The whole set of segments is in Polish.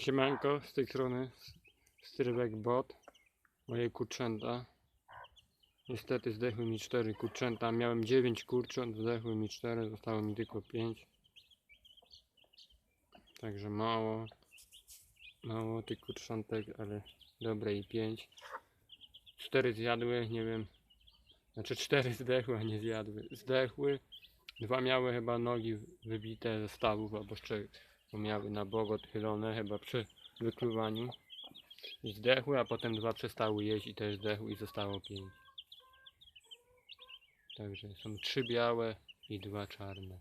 Siemanko, z tej strony Strybek Bot, moje kurczęta. Niestety zdechły mi 4 kurczęta. Miałem 9 kurcząt, zdechły mi 4, zostało mi tylko 5. Także mało, mało tych kurczątek, ale dobre i 5. 4 zjadły, nie wiem. Znaczy 4 zdechły, a nie zjadły. Zdechły. Dwa miały chyba nogi wybite ze stawów albo z czego bo miały na bok odchylone chyba przy wykluwaniu i zdechły, a potem dwa przestały jeść i też zdechły i zostało pięć. Także są trzy białe i dwa czarne.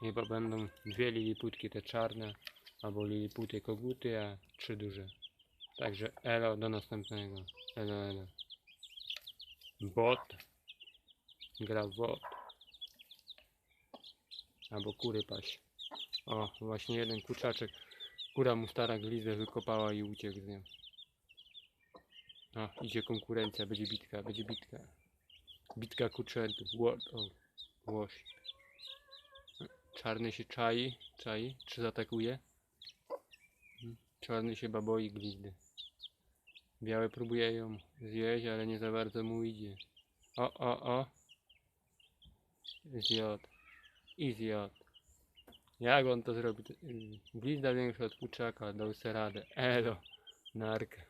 Chyba będą dwie liliputki te czarne, albo liliputy koguty, a trzy duże. Także elo, do następnego. Elo, elo. Bot. Gra bot. Albo kury paść. O, właśnie jeden kurczaczek. Kura mu stara glizę wykopała i uciekł z nią. O, idzie konkurencja, będzie bitka, będzie bitka. Bitka kurczętów. What? O, łoś. Czarny się czai, czai, czy zaatakuje? Hmm, Czarny się baboi glizdy. Biały próbuje ją zjeść, ale nie za bardzo mu idzie. O, o, o. Zjadł. I zjadł. Jak on to zrobi? Glizda większa od kurczaka, dał se radę. Elo, narka.